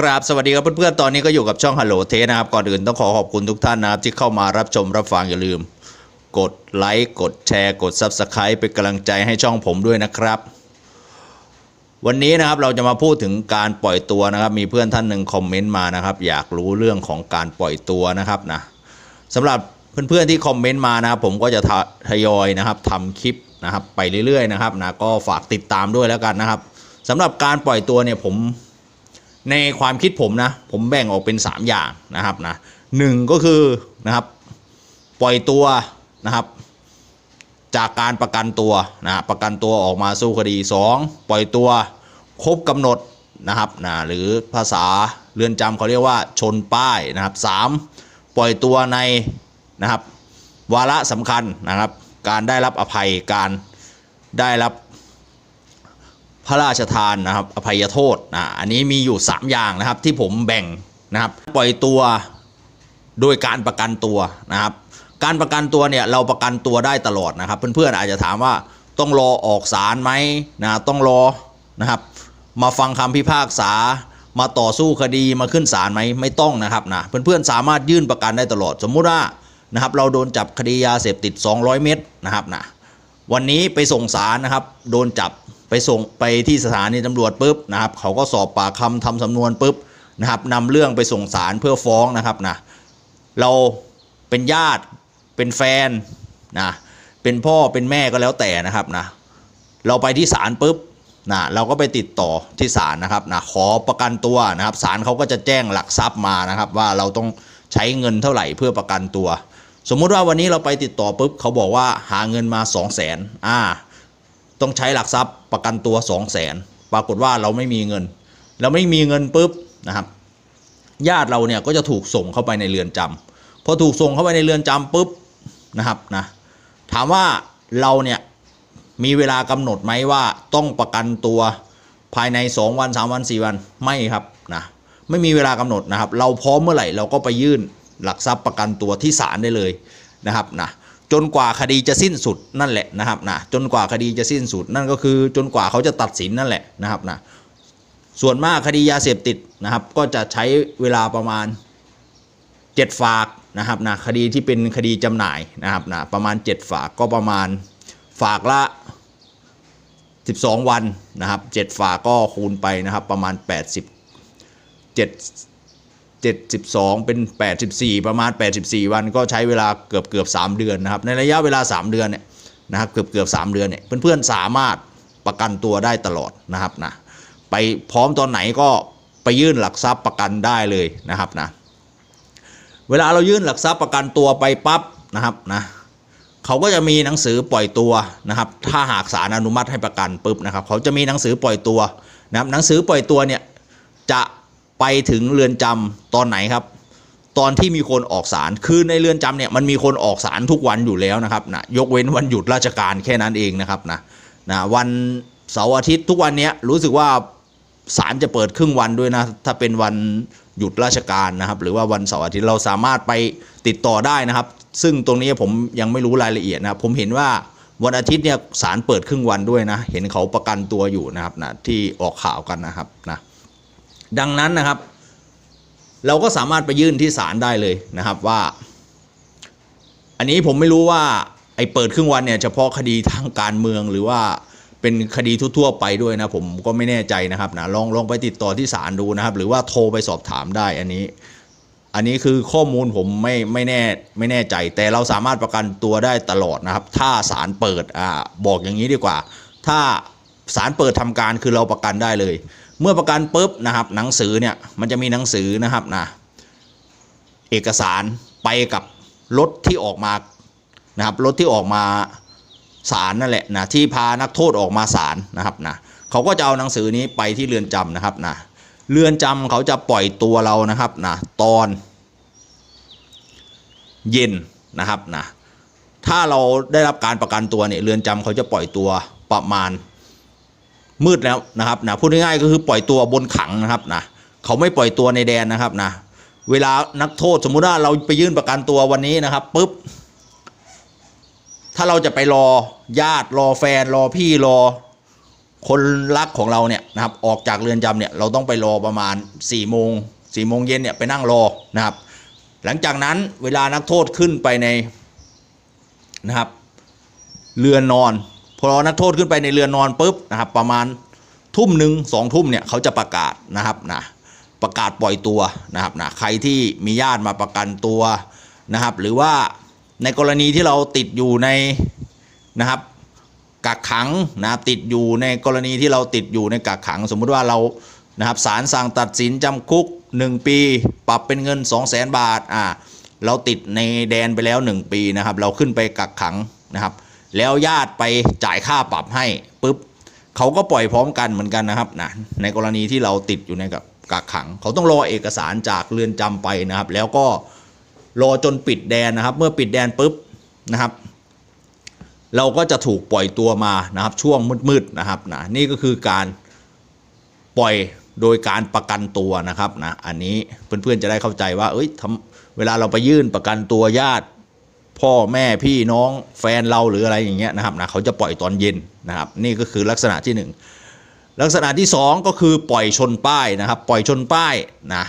ครับสวัสดีครับเพื่อนๆ ตอนนี้ก็อยู่กับช่องฮัลโหลเทนะครับ ก่อนอื่นต้องขอขอบคุณทุกท่านนะครับ ที่เข้ามารับชมรับฟังอย่าลืม กดไลค์กดแชร์ กด Subscribe เป็นกำลังใจให้ช่องผมด้วยนะครับ วันนี้นะครับเราจะมาพูดถึงการปล่อยตัวนะครับ มีเพื่อนท่านหนึ่งคอมเมนต์มานะครับ อยากรู้เรื่องของการปล่อยตัวนะครับนะสำหรับเพื่อนๆที่คอมเมนต์มานะครับผมก็จะทะทยอยนะครับทำคลิปนะครับไปเรื่อยๆนะครับนะก็ฝากติดตามด้วยแล้วกันนะครับสำหรับการปล่อยตัวเนี่ยผม ในความคิดผมนะ ผมแบ่งออกเป็น 3 อย่างนะครับนะหนึ่งก็คือนะครับปล่อยตัวนะครับ จากการประกันตัวนะประกันตัวออกมาสู้คดี 2 ปล่อยตัวครบกำหนดนะครับนะหรือภาษาเรือนจำเขาเรียกว่าชนป้ายนะครับ 3. ปล่อยตัวในนะครับ วาระสำคัญนะครับ การได้รับอภัยการได้รับ ระราชทานนะครับอภัยโทษนะอันนี้มีอยู่ 3 อย่างนะครับที่ผมแบ่งนะครับปล่อยตัวโดยการประกันตัวนะครับ การประกันตัวเนี่ยเราประกันตัวได้ตลอดนะครับ เพื่อนๆอาจจะถามว่าต้องรอออกศาลไหมนะต้องรอนะครับมาฟังคำพิพากษามาต่อสู้คดีมาขึ้นศาลไหมไม่ต้องนะครับนะเพื่อนๆสามารถยื่นประกันได้ตลอด สมมุติว่านะครับเราโดนจับคดียาเสพติด 200 เม็ดนะครับนะวันนี้ไปส่งสารนะครับ โดนจับ ไปส่งไปที่สถานีตำรวจปุ๊บนะครับเขาก็สอบปากคำทำสำนวนปุ๊บนะครับนำเรื่องไปส่งสารเพื่อฟ้องนะครับนะเราเป็นญาติเป็นแฟนนะเป็นพ่อเป็นแม่ก็แล้วแต่นะครับนะเราไปที่ศาลปุ๊บนะเราก็ไปติดต่อที่ศาลนะครับนะขอประกันตัวนะครับศาลเขาก็จะแจ้งหลักทรัพย์มานะครับ ว่าเราต้องใช้เงินเท่าไหร่เพื่อประกันตัว สมมุติว่าวันนี้เราไปติดต่อปุ๊บเขาบอกว่าหาเงินมา 2 0 0 0 0นอ่า ต้องใช้หลักทรัพย์ประกันตัว 2 0 0 0 0นปรากฏว่าเราไม่มีเงิน เราไม่มีเงินปุ๊บนะครับ ญาติเราเนี่ยก็จะถูกส่งเข้าไปในเรือนจำพอถูกส่งเข้าไปในเรือนจำปุ๊บนะครับนะถามว่าเราเนี่ยมีเวลากำหนดไหมว่าต้องประกันตัวภายใน 2 วัน 3 วัน 4 วันไม่ครับนะไม่มีเวลากำหนดนะครับ เราพร้อมเมื่อไหร่เราก็ไปยื่นหลักทรัพย์ประกันตัวที่ศาลได้เลยนะครับนะ จนกว่าคดีจะสิ้นสุดนั่นแหละนะครับนะจนกว่าคดีจะสิ้นสุด นั่นก็คือจนกว่าเขาจะตัดสินนั่นแหละนะครับนะส่วนมากคดียาเสพติดนะครับ ก็จะใช้เวลาประมาณ 7 ฝากนะครับนะคดีที่เป็นคดีจำหน่ายนะครับนะประมาณ 7 ฝากก็ประมาณฝากละ 12 วันนะครับ7ฝากก็คูณไปนะครับประมาณ 80 7 72 เป็น 84 ประมาณ 84 วันก็ใช้เวลาเกือบเกือบ3เดือนนะครับในระยะเวลา 3 เดือนเนี่ยนะครับเกือบเกือบ3เดือนเนี่ยเพื่อนๆสามารถประกันตัวได้ตลอดนะครับนะไปพร้อมตอนไหนก็ไปยื่นหลักทรัพย์ประกันได้เลยนะครับนะเวลาเรายื่นหลักทรัพย์ประกันตัวไปปั๊บนะครับนะเขาก็จะมีหนังสือปล่อยตัวนะครับ ถ้าหากศาลอนุมัติให้ประกันปุ๊บนะครับ เขาจะมีหนังสือปล่อยตัวนะครับหนังสือปล่อยตัวเนี่ยจะ ไปถึงเรือนจำตอนไหนครับ ตอนที่มีคนออกศาลคือในเรือนจำเนี่ยมันมีคนออกศาลทุกวันอยู่แล้วนะครับนะยกเว้นวันหยุดราชการแค่นั้นเองนะครับนะนะวันเสาร์อาทิตย์ทุกวันเนี้ยรู้สึกว่าศาลจะเปิดครึ่งวันด้วยนะ ถ้าเป็นวันหยุดราชการนะครับ หรือว่าวันเสาร์อาทิตย์เราสามารถไปติดต่อได้นะครับ ซึ่งตรงนี้ผมยังไม่รู้รายละเอียดนะผมเห็นว่าวันอาทิตย์เนี่ยศาลเปิดครึ่งวันด้วยนะ เห็นเขาประกันตัวอยู่นะครับนะที่ออกข่าวกันนะครับนะ ดังนั้นนะครับ เราก็สามารถไปยื่นที่ศาลได้เลยนะครับว่า อันนี้ผมไม่รู้ว่าไอ้เปิดครึ่งวันเนี่ยเฉพาะคดีทางการเมืองหรือว่าเป็นคดีทั่วๆไปด้วยนะผมก็ไม่แน่ใจนะครับนะลองลองไปติดต่อที่ศาลดูนะครับ หรือว่าโทรไปสอบถามได้อันนี้ อันนี้คือข้อมูลผมไม่ไม่แน่ไม่แน่ใจ แต่เราสามารถประกันตัวได้ตลอดนะครับ ถ้าศาลเปิดอ่าบอกอย่างนี้ดีกว่า ถ้าศาลเปิดทำการคือเราประกันได้เลย เมื่อประกันปุ๊บนะครับหนังสือเนี่ยมันจะมีหนังสือนะครับนะเอกสารไปกับรถที่ออกมานะครับรถที่ออกมาศาลนั่นแหละนะที่พานักโทษออกมาศาลนะครับนะเขาก็จะเอาหนังสือนี้ไปที่เรือนจำนะครับนะเรือนจำเขาจะปล่อยตัวเรานะครับนะตอนเย็นนะครับนะถ้าเราได้รับการประกันตัวเนี่ยเรือนจำเขาจะปล่อยตัวประมาณ มืดแล้วนะครับนะพูดง่ายๆก็คือปล่อยตัวบนขังนะครับนะเขาไม่ปล่อยตัวในแดนนะครับนะเวลานักโทษสมมุติว่าเราไปยื่นประกันตัววันนี้นะครับปุ๊บถ้าเราจะไปรอญาติรอแฟนรอพี่รอคนรักของเราเนี่ยนะครับออกจากเรือนจำเนี่ยเราต้องไปรอประมาณ4ี่โมงสี่โมงเย็นเนี่ยไปนั่งรอนะครับ หลังจากนั้นเวลานักโทษขึ้นไปในนะครับ เรือนนอน พอนักโทษขึ้นไปในเรือนนอนปุ๊บนะครับ ประมาณทุ่มหนึ่งสองทุ่มเนี่ยเขาจะประกาศนะครับนะประกาศปล่อยตัวนะครับนะใครที่มีญาติมาประกันตัวนะครับ หรือว่าในกรณีที่เราติดอยู่ในนะครับกักขังนะครับติดอยู่ในกรณีที่เราติดอยู่ในกักขัง สมมุติว่าเรานะครับศาลสั่งตัดสินจำคุก 1 ปี ปรับเป็นเงิน 2 0 0 0 0 0บาทอ่าเราติดในแดนไปแล้ว 1 ปีนะครับ เราขึ้นไปกักขังนะครับ แล้วญาติไปจ่ายค่าปรับให้ปุ๊บเขาก็ปล่อยพร้อมกันเหมือนกันนะครับนะในกรณีที่เราติดอยู่ในกับกักขัง เขาต้องรอเอกสารจากเรือนจำไปนะครับ แล้วก็รอจนปิดแดนนะครับ เมื่อปิดแดนปุ๊บนะครับ เราก็จะถูกปล่อยตัวมานะครับ ช่วงมืดๆนะครับนะนี่ก็คือการปล่อยโดยการประกันตัวนะครับนะอันนี้เพื่อนๆจะได้เข้าใจว่า เอ้ยทำเวลาเราไปยื่นประกันตัวญาติ พ่อแม่พี่น้องแฟนเราหรืออะไรอย่างเงี้ยนะครับนะเขาจะปล่อยตอนเย็นนะครับ นี่ก็คือลักษณะที่หนึ่งลักษณะที่สองก็คือปล่อยชนป้ายนะครับ ปล่อยชนป้ายนะ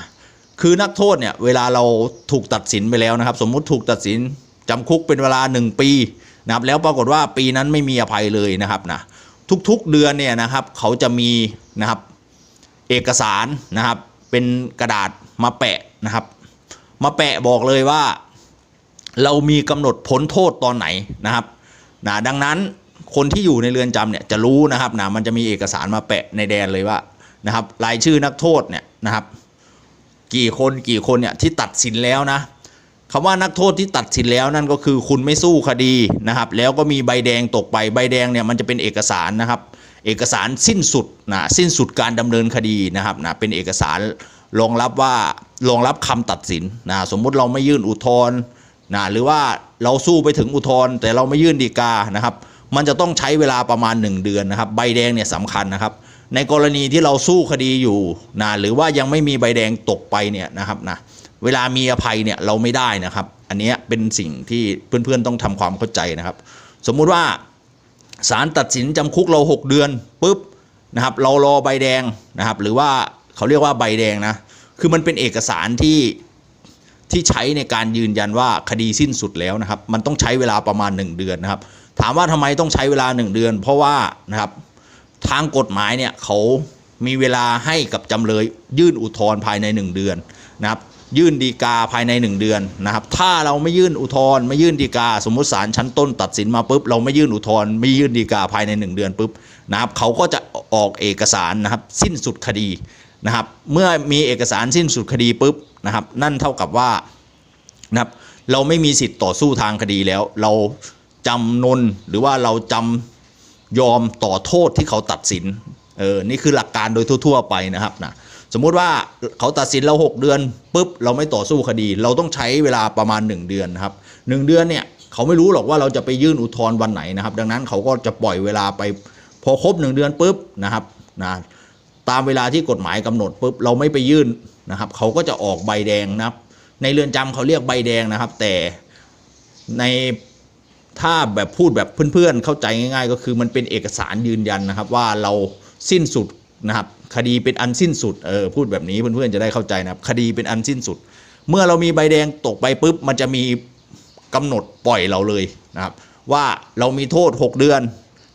คือนักโทษเนี่ยเวลาเราถูกตัดสินไปแล้วนะครับ สมมุติถูกตัดสินจำคุกเป็นเวลา 1 ปีนะครับแล้วปรากฏว่าปีนั้นไม่มีอภัยเลยนะครับนะทุกๆเดือนเนี่ยนะครับเขาจะมีนะครับเอกสารนะครับเป็นกระดาษมาแปะนะครับ มาแปะบอกเลยว่า เรามีกำหนดพ้นโทษตอนไหนนะครับนะดังนั้นคนที่อยู่ในเรือนจำเนี่ยจะรู้นะครับนะมันจะมีเอกสารมาแปะในแดนเลยว่านะครับรายชื่อนักโทษเนี่ยนะครับ กี่คนกี่คนเนี่ยที่ตัดสินแล้วนะคำว่านักโทษที่ตัดสินแล้วนั่นก็คือคุณไม่สู้คดีนะครับ แล้วก็มีใบแดงตกไปใบแดงเนี่ยมันจะเป็นเอกสารนะครับ เอกสารสิ้นสุดนะสิ้นสุดการดำเนินคดีนะครับนะเป็นเอกสารรองรับว่ารองรับคำตัดสินนะสมมุติเราไม่ยื่นอุทธรณ์ นะหรือว่าเราสู้ไปถึงอุทธรณ์แต่เราไม่ยื่นดีกานะครับ มันจะต้องใช้เวลาประมาณ 1 เดือนนะครับ ใบแดงเนี่ยสำคัญนะครับ ในกรณีที่เราสู้คดีอยู่นะหรือว่ายังไม่มีใบแดงตกไปเนี่ยนะครับนะเวลามีอภัยเนี่ยเราไม่ได้นะครับ อันนี้เป็นสิ่งที่เพื่อนๆต้องทำความเข้าใจนะครับ สมมุติว่าศาลตัดสินจำคุกเรา 6 เดือนปุ๊บนะครับ เรารอใบแดงนะครับ หรือว่าเขาเรียกว่าใบแดงนะ คือมันเป็นเอกสารที่ ที่ใช้ในการยืนยันว่าคดีสิ้นสุดแล้วนะครับ มันต้องใช้เวลาประมาณ 1 เดือนนะครับ ถามว่าทำไมต้องใช้เวลา 1 เดือน เพราะว่านะครับทางกฎหมายเนี่ยเขามีเวลาให้กับจำเลยยื่นอุทธรณ์ภายใน 1 เดือนนะครับยื่นดีกาภายใน 1 เดือนนะครับ ถ้าเราไม่ยื่นอุทธรณ์ไม่ยื่นดีกา สมมติศาลชั้นต้นตัดสินมาปุ๊บเราไม่ยื่นอุทธรณ์ไม่ยื่นดีกาภายใน 1 เดือนปุ๊บนะครับเขาก็จะออกเอกสารนะครับสิ้นสุดคดี นะครับเมื่อมีเอกสารสิ้นสุดคดีปุ๊บนะครับนั่นเท่ากับว่านะครับเราไม่มีสิทธิ์ต่อสู้ทางคดีแล้ว เราจำนนหรือว่าเราจำยอมต่อโทษที่เขาตัดสินเออนี่คือหลักการโดยทั่ว ๆ ไปนะครับนะสมมุติว่าเขาตัดสินเรา 6 เดือนปุ๊บเราไม่ต่อสู้คดี เราต้องใช้เวลาประมาณ 1 เดือนนะครับหเดือนเนี่ยเขาไม่รู้หรอกว่าเราจะไปยื่นอุทธรณ์วันไหนนะครับ ดังนั้นเขาก็จะปล่อยเวลาไปพอครบ 1 เดือนปุ๊บนะครับนะ ตามเวลาที่กฎหมายกำหนดปุ๊บเราไม่ไปยื่นนะครับเขาก็จะออกใบแดงนะครับ ในเรือนจำเขาเรียกใบแดงนะครับ แต่ในถ้าแบบพูดแบบเพื่อนๆ เข้าใจง่าย ๆ ก็คือมันเป็นเอกสารยืนยันนะครับ ว่าเราสิ้นสุดนะครับ คดีเป็นอันสิ้นสุดเออพูดแบบนี้เพื่อนๆจะได้เข้าใจนะครับ คดีเป็นอันสิ้นสุด เมื่อเรามีใบแดงตกไปปุ๊บมันจะมีกำหนดปล่อยเราเลยนะครับ ว่าเรามีโทษ 6 เดือน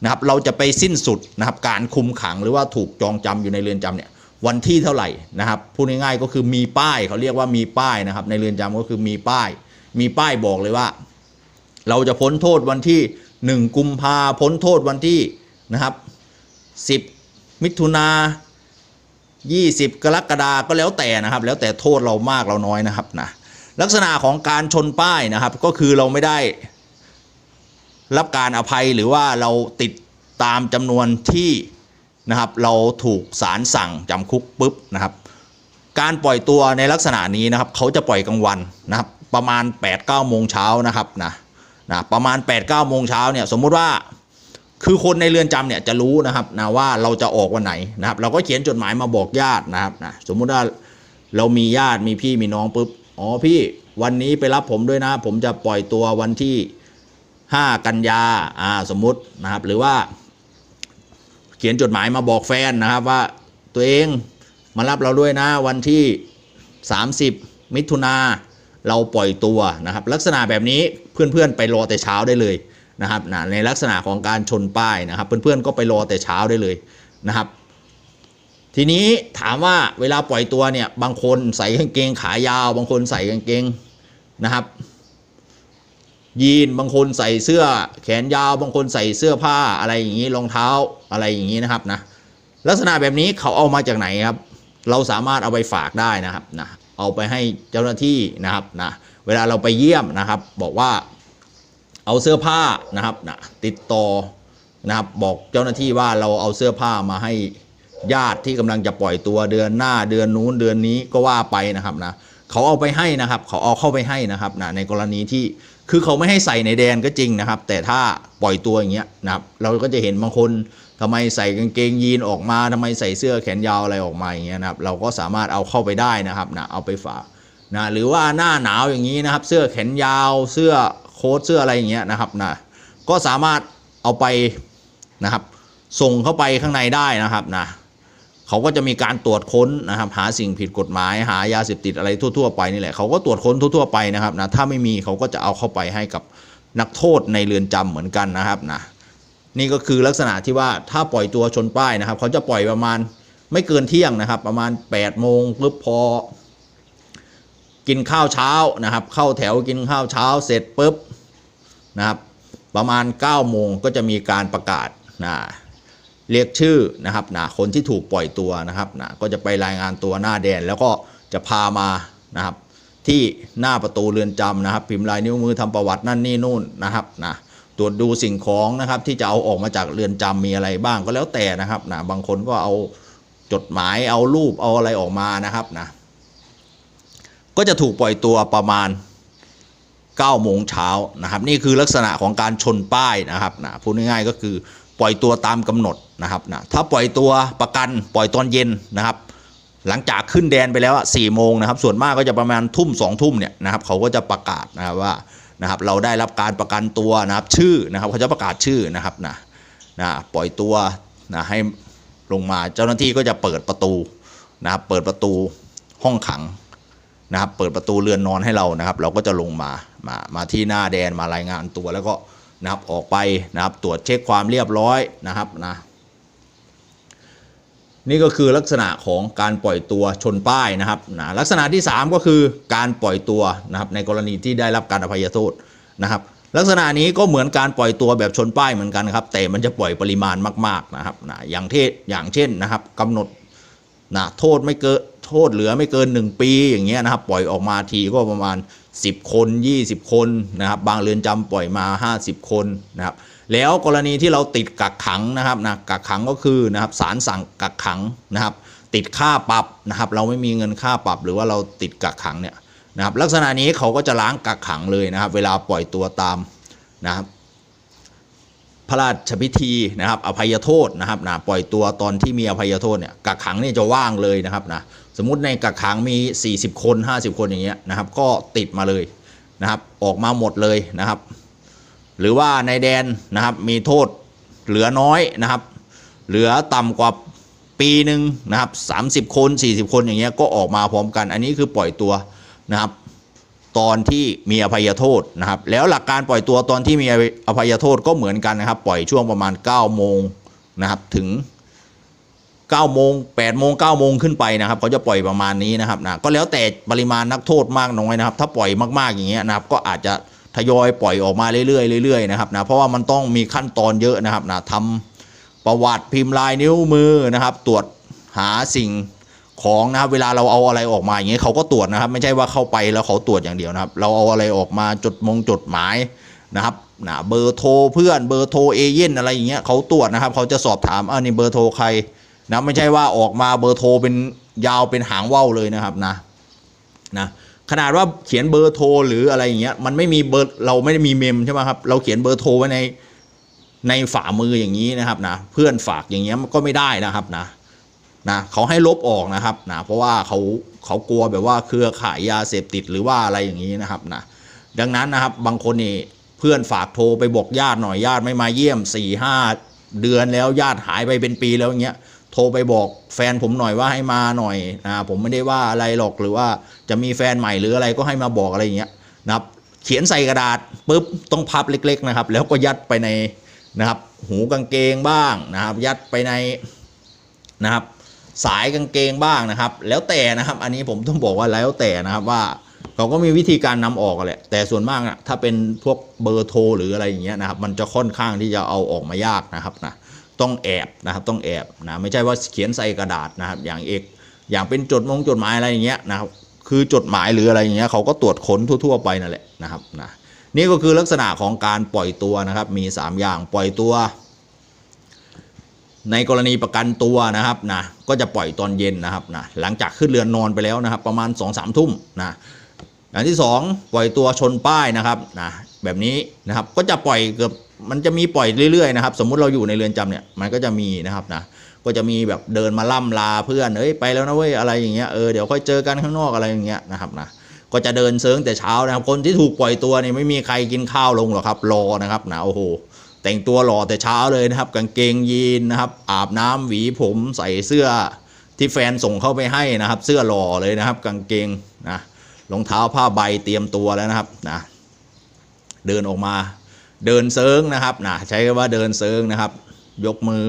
นะครับเราจะไปสิ้นสุดนะครับการคุมขังหรือว่าถูกจองจำอยู่ในเรือนจำเนี่ยวันที่เท่าไหร่นะครับพูดง่ายๆก็คือมีป้ายเขาเรียกว่ามีป้ายนะครับ ในเรือนจำก็คือมีป้าย มีป้ายบอกเลยว่า เราจะพ้นโทษวันที่ 1 กุมภาพ้นโทษวันที่นะครับ 10 มิถุนา20 กรกฎาก็แล้วแต่นะครับ แล้วแต่โทษเรามากเราน้อยนะครับนะลักษณะของการชนป้ายนะครับ ก็คือเราไม่ได้ รับการอภัยหรือว่าเราติดตามจำนวนที่นะครับเราถูกศาลสั่งจำคุกปุ๊บนะครับ การปล่อยตัวในลักษณะนี้นะครับเขาจะปล่อยกลางวันนะครับประมาณ 8 9โมงเช้านะครับนะนะประมาณ 8 9โมงเช้าเนี่ยสมมุติว่าคือคนในเรือนจำเนี่ยจะรู้นะครับนะว่าเราจะออกวันไหนนะครับเราก็เขียนจดหมายมาบอกญาตินะครับนะสมมุติว่าเรามีญาติมีพี่มีน้องปุ๊บอ๋อพี่วันนี้ไปรับผมด้วยนะ ผมจะปล่อยตัววันที่ 5 กันยาอ่าสมมุตินะครับ หรือว่า เขียนจดหมายมาบอกแฟนนะครับว่าตัวเองมารับเราด้วยนะวันที่ 30 มิถุนาเราปล่อยตัวนะครับ ลักษณะแบบนี้เพื่อนๆไปรอแต่เช้าได้เลยนะครับนะในลักษณะของการชนป้ายนะครับ เพื่อนๆก็ไปรอแต่เช้าได้เลยนะครับ ทีนี้ถามว่าเวลาปล่อยตัวเนี่ยบางคนใส่กางเกงขายาว บางคนใส่กางเกงนะครับ ยีนบางคนใส่เสื้อแขนยาวบางคนใส่เสื้อผ้าอะไรอย่างนี้รองเท้าอะไรอย่างนี้นะครับนะลักษณะแบบนี้เขาเอามาจากไหนครับ เราสามารถเอาไปฝากได้นะครับนะเอาไปให้เจ้าหน้าที่นะครับนะเวลาเราไปเยี่ยมนะครับ บอกว่าเอาเสื้อผ้านะครับนะติดต่อนะครับบอกเจ้าหน้าที่ว่าเราเอาเสื้อผ้ามาให้ญาติที่กำลังจะปล่อยตัวเดือนหน้าเดือนนู้นเดือนนี้ก็ว่าไปนะครับนะเขาเอาไปให้นะครับ เขาเอาเข้าไปให้นะครับนะในกรณีที่ คือเขาไม่ให้ใส่ในแดนก็จริงนะครับ แต่ถ้าปล่อยตัวอย่างเงี้ยนะครับเราก็จะเห็นบางคนทำไมใส่กางเกงยีนออกมาทำไมใส่เสื้อแขนยาวอะไรออกมาอย่างเงี้ยนะครับเราก็สามารถเอาเข้าไปได้นะครับนะเอาไปฝากนะหรือว่าหน้าหนาวอย่างนี้นะครับ เสื้อแขนยาวเสื้อโค้ทเสื้ออะไรอย่างเงี้ยนะครับนะก็สามารถเอาไปนะครับส่งเข้าไปข้างในได้นะครับนะ เขาก็จะมีการตรวจค้นนะครับหาสิ่งผิดกฎหมาย หายาเสพติดอะไรทั่ว ๆ ไปนี่แหละเขาก็ตรวจค้นทั่ว ๆ ไปนะครับนะถ้าไม่มีเขาก็จะเอาเข้าไปให้กับนักโทษในเรือนจำเหมือนกันนะครับนะนี่ก็คือลักษณะที่ว่าถ้าปล่อยตัวชนป้ายนะครับ เขาจะปล่อยประมาณไม่เกินเที่ยงนะครับ ประมาณ8ปดโมงปุ๊บพอ กินข้าวเช้านะครับ เข้าแถวกินข้าวเช้าเสร็จปุ๊บนะครับ ประมาณ9ก้าโมงก็จะมีการประกาศนะ เรียกชื่อนะครับนะคนที่ถูกปล่อยตัวนะครับนะก็จะไปรายงานตัวหน้าแดนแล้วก็จะพามานะครับที่หน้าประตูเรือนจำนะครับ พิมพ์ลายนิ้วมือทำประวัตินั่นนี่นู่นนะครับนะตรวจดูสิ่งของนะครับที่จะเอาออกมาจากเรือนจำมีอะไรบ้างก็แล้วแต่นะครับนะบางคนก็เอาจดหมายเอารูปเอาอะไรออกมานะครับนะก็จะถูกปล่อยตัวประมาณ9โมงเช้านะครับ นี่คือลักษณะของการชนป้ายนะครับนะพูดง่ายๆก็คือ ปล่อยตัวตามกำหนดนะครับนะถ้าปล่อยตัวประกันปล่อยตอนเย็นนะครับ หลังจากขึ้นแดนไปแล้วอะสี่โมงนะครับส่วนมากก็จะประมาณทุ่มสองทุ่มเนี่ยนะครับเขาก็จะประกาศนะครับว่านะครับเราได้รับการประกันตัวนะครับชื่อนะครับเขาจะประกาศชื่อนะครับนะนะปล่อยตัวนะให้ลงมาเจ้าหน้าที่ก็จะเปิดประตูนะครับเปิดประตูห้องขังนะครับเปิดประตูเรือนนอนให้เรานะครับ เราก็จะลงมามามาที่หน้าแดนมารายงานตัวแล้วก็ นะครับออกไปนะครับตรวจเช็คความเรียบร้อยนะครับนะนี่ก็คือลักษณะของการปล่อยตัวชนป้ายนะครับนะลักษณะที่ 3 ก็คือการปล่อยตัวนะครับในกรณีที่ได้รับการอภัยโทษนะครับ ลักษณะนี้ก็เหมือนการปล่อยตัวแบบชนป้ายเหมือนกันครับ แต่มันจะปล่อยปริมาณมาก ๆนะครับนะอย่างเทศอย่างเช่นนะครับกำหนดนะโทษไม่เกินโทษเหลือไม่เกิน 1 ปีอย่างเงี้ยนะครับ ปล่อยออกมาทีก็ประมาณ 10 คน 20 คนนะครับบางเรือนจำปล่อยมา 50 คนนะครับแล้วกรณีที่เราติดกักขังนะครับนะกักขังก็คือนะครับศาลสั่งกักขังนะครับ ติดค่าปรับนะครับ เราไม่มีเงินค่าปรับหรือว่าเราติดกักขังเนี่ยนะครับลักษณะนี้เขาก็จะล้างกักขังเลยนะครับ เวลาปล่อยตัวตามนะครับพระราชพิธีนะครับอภัยโทษนะครับนะปล่อยตัวตอนที่มีอภัยโทษเนี่ยกักขังเนี่ยจะว่างเลยนะครับนะ สมมุติในกักขังมี 40 คน 50 คนอย่างเงี้ยนะครับก็ติดมาเลยนะครับออกมาหมดเลยนะครับ หรือว่าในแดนนะครับมีโทษเหลือน้อยนะครับ เหลือต่ำกว่าปีหนึ่งนะครับ 30 คน 40 คนอย่างเงี้ยก็ออกมาพร้อมกัน อันนี้คือปล่อยตัวนะครับตอนที่มีอภัยโทษนะครับ แล้วหลักการปล่อยตัวตอนที่มีอภัยโทษก็เหมือนกันนะครับ ปล่อยช่วงประมาณ9โมงนะครับถึง 9โมง8โมง9โมงขึ้นไปนะครับเขาจะปล่อยประมาณนี้นะครับนะก็แล้วแต่ปริมาณนักโทษมากน้อยนะครับ ถ้าปล่อยมากๆอย่างเงี้ยนะครับก็อาจจะทยอยปล่อยออกมาเรื่อยๆเรื่อยๆนะครับนะเพราะว่ามันต้องมีขั้นตอนเยอะนะครับนะทำประวัติพิมพ์ลายนิ้วมือนะครับ ตรวจหาสิ่งของนะครับเวลาเราเอาอะไรออกมาอย่างเงี้ยเขาก็ตรวจนะครับ ไม่ใช่ว่าเข้าไปแล้วเขาตรวจอย่างเดียวนะครับ เราเอาอะไรออกมาจดมงจดหมายนะครับนะเบอร์โทรเพื่อนเบอร์โทรเอเย่นอะไรอย่างเงี้ยเขาตรวจนะครับเขาจะสอบถามอ่านี่เบอร์โทรใคร นะไม่ใช่ว่าออกมาเบอร์โทรเป็นยาวเป็นหางว่าวเลยนะครับนะนะขนาดว่าเขียนเบอร์โทรหรืออะไรอย่างเงี้ยมันไม่มีเบอร์เราไม่ได้มีเมมใช่ไหมครับเราเขียนเบอร์โทรไว้ในในฝ่ามืออย่างนี้นะครับนะเพื่อนฝากอย่างเงี้ยมันก็ไม่ได้นะครับนะนะเขาให้ลบออกนะครับนะเพราะว่าเขาเขากลัวแบบว่าเครือข่ายยาเสพติดหรือว่าอะไรอย่างนี้นะครับนะดังนั้นนะครับบางคนนี่เพื่อนฝากโทรไปบอกญาติหน่อยญาติไม่มาเยี่ยม4ี่ห้าเดือนแล้วญาติหายไปเป็นปีแล้วอย่างเงี้ย โทรไปบอกแฟนผมหน่อยว่าให้มาหน่อยนะผมไม่ได้ว่าอะไรหรอกหรือว่าจะมีแฟนใหม่หรืออะไรก็ให้มาบอกอะไรอย่างเงี้ยนะครับเขียนใส่กระดาษปุ๊บต้องพับเล็ก ๆนะครับ แล้วก็ยัดไปในนะครับ หูกางเกงบ้างนะครับ ยัดไปในนะครับ สายกางเกงบ้างนะครับ แล้วแต่นะครับ อันนี้ผมต้องบอกว่าแล้วแต่นะครับว่าเขาก็มีวิธีการนำออกแหละแต่ส่วนมากอะถ้าเป็นพวกเบอร์โทรหรืออะไรอย่างเงี้ยนะครับ มันจะค่อนข้างที่จะเอาออกมายากนะครับนะ ต้องแอบนะครับต้องแอบนะไม่ใช่ว่าเขียนใส่กระดาษนะครับ อย่างเอกอย่างเป็นจดมงจดหมายอะไรอย่างเงี้ยนะครับคือจดหมายหรืออะไรอย่างเงี้ยเขาก็ตรวจค้นทั่ว ๆ ไปนั่นแหละนะครับนะนี่ก็คือลักษณะของการปล่อยตัวนะครับ มี 3 อย่างปล่อยตัว ในกรณีประกันตัวนะครับนะก็จะปล่อยตอนเย็นนะครับนะหลังจากขึ้นเรือนนอนไปแล้วนะครับ ประมาณ2อสามทุ่มนะอย่างที่ 2 ปล่อยตัวชนป้ายนะครับนะแบบนี้นะครับก็จะปล่อยเกือบ มันจะมีปล่อยเรื่อยๆนะครับ สมมุติเราอยู่ในเรือนจำเนี่ยมันก็จะมีนะครับนะก็จะมีแบบเดินมาล่ำลาเพื่อนเอ้ยไปแล้วนะเว้ยอะไรอย่างเงี้ยเออเดี๋ยวค่อยเจอกันข้างนอกอะไรอย่างเงี้ยนะครับนะก็จะเดินเซิงแต่เช้านะครับ คนที่ถูกปล่อยตัวนี่ไม่มีใครกินข้าวลงหรอกครับ รอนะครับนะโอ้โหแต่งตัวหล่อแต่เช้าเลยนะครับ กางเกงยีนนะครับ อาบน้ำหวีผมใส่เสื้อที่แฟนส่งเข้าไปให้นะครับ เสื้อหล่อเลยนะครับ กางเกงนะรองเท้าผ้าใบเตรียมตัวแล้วนะครับนะเดินออกมา เดินเซิงนะครับนะใช้คำว่าเดินเซิงนะครับ ยกมือ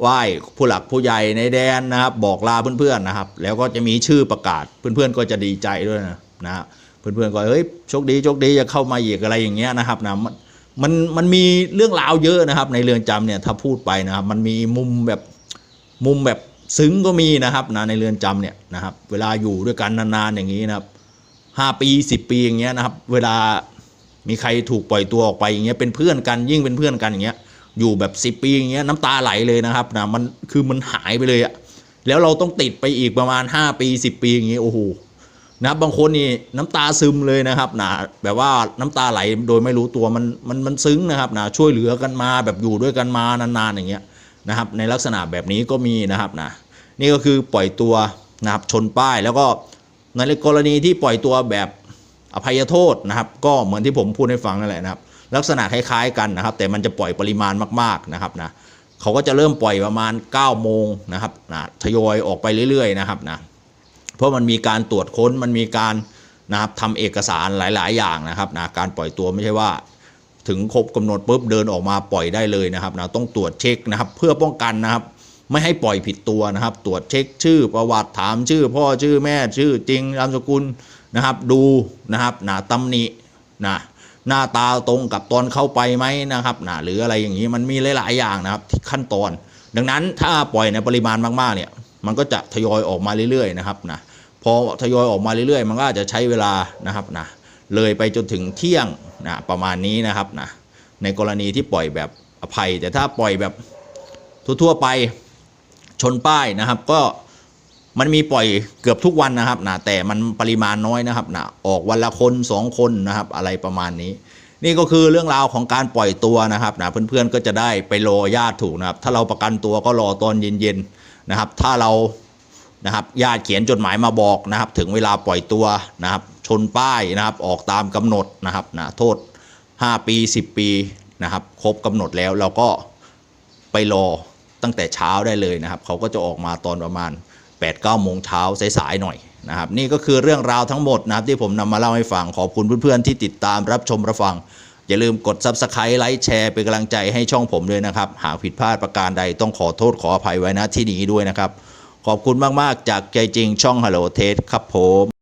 ไหว้ผู้หลักผู้ใหญ่ในแดนนะครับ บอกลาเพื่อนๆนะครับ แล้วก็จะมีชื่อประกาศเพื่อนๆก็จะดีใจด้วยนะนะเพื่อนๆก็เฮ้ยโชคดีโชคดีจะเข้ามาอีกอะไรอย่างเงี้ยนะครับนะมันมันมันมีเรื่องราวเยอะนะครับในเรือนจำเนี่ยถ้าพูดไปนะครับ มันมีมุมแบบมุมแบบซึ้งก็มีนะครับนะในเรือนจำเนี่ยนะครับ เวลาอยู่ด้วยกันนานๆอย่างนี้นะครับห้าปีสิบปีอย่างเงี้ยนะครับ เวลา มีใครถูกปล่อยตัวออกไปอย่างเงี้ยเป็นเพื่อนกันยิ่งเป็นเพื่อนกันอย่างเงี้ยอยู่แบบสิปีอย่างเงี้ยน้ำตาไหลเลยนะครับนะมันคือมันหายไปเลยอะแล้วเราต้องติดไปอีกประมาณ 5 ปี 10 ปีอย่างเงี้ยโอ้โหนะครับบางคนนี่น้ำตาซึมเลยนะครับนะแบบว่าน้ำตาไหลโดยไม่รู้ตัวมันมันมันซึ้งนะครับนะช่วยเหลือกันมาแบบอยู่ด้วยกันมานานๆอย่างเงี้ยนะครับในลักษณะแบบนี้ก็มีนะครับนะนี่ก็คือปล่อยตัวนะครับชนป้ายแล้วก็ในกรณีที่ปล่อยตัวแบบ อภัยโทษนะครับ ก็เหมือนที่ผมพูดให้ฟังนั่นแหละนะครับ ลักษณะคล้ายๆกันนะครับ แต่มันจะปล่อยปริมาณมากๆนะครับนะเขาก็จะเริ่มปล่อยประมาณ 9 โมงนะครับนะทยอยออกไปเรื่อยๆนะครับนะเพราะมันมีการตรวจค้นมันมีการนะครับทำเอกสารหลาย ๆ อย่างนะครับนะการปล่อยตัวไม่ใช่ว่า ถึงครบกำหนดปุ๊บเดินออกมาปล่อยได้เลยนะครับนะต้องตรวจเช็คนะครับ เพื่อป้องกันนะครับ ไม่ให้ปล่อยผิดตัวนะครับ ตรวจเช็คชื่อประวัติถามชื่อ พ่อชื่อแม่ชื่อจริงนามสกุล นะครับดูนะครับนะตำหนินะหน้าตาตรงกับตอนเข้าไปไหมนะครับนะหรืออะไรอย่างนี้มันมีหลาย ๆ อย่างนะครับขั้นตอน ดังนั้นถ้าปล่อยในปริมาณมาก ๆ เนี่ย มันก็จะทยอยออกมาเรื่อย ๆ นะครับนะพอทยอยออกมาเรื่อย ๆ มันก็อาจจะใช้เวลานะครับนะเลยไปจนถึงเที่ยงนะประมาณนี้นะครับนะในกรณีที่ปล่อยแบบอภัย แต่ถ้าปล่อยแบบทั่ว ๆ ไปชนป้ายนะครับก็ มันมีปล่อยเกือบทุกวันนะครับนะแต่มันปริมาณน้อยนะครับนะออกวันละคนสองคนนะครับอะไรประมาณนี้ นี่ก็คือเรื่องราวของการปล่อยตัวนะครับนะเพื่อนๆก็จะได้ไปรอญาติถูกนะครับถ้าเราประกันตัวก็รอตอนเย็นๆนะครับ ถ้าเรานะครับญาติเขียนจดหมายมาบอกนะครับ ถึงเวลาปล่อยตัวนะครับ ชนป้ายนะครับออกตามกำหนดนะครับนะโทษ 5 ปี 10 ปีนะครับ ครบกำหนดแล้วเราก็ไปรอตั้งแต่เช้าได้เลยนะครับ เขาก็จะออกมาตอนประมาณ 8-9โมงเช้าสายๆหน่อยนะครับนี่ก็คือเรื่องราวทั้งหมดนะครับที่ผมนำมาเล่าให้ฟังขอบคุณเพื่อนๆที่ติดตามรับชมรับฟัง อย่าลืมกด Subscribe ไลค์แชร์เป็นกำลังใจให้ช่องผมด้วยนะครับ หากผิดพลาดประการใดต้องขอโทษขออภัยไว้นะที่นี้ด้วยนะครับ ขอบคุณมากๆ จากใจจริงช่อง Hello t a s t ครับผม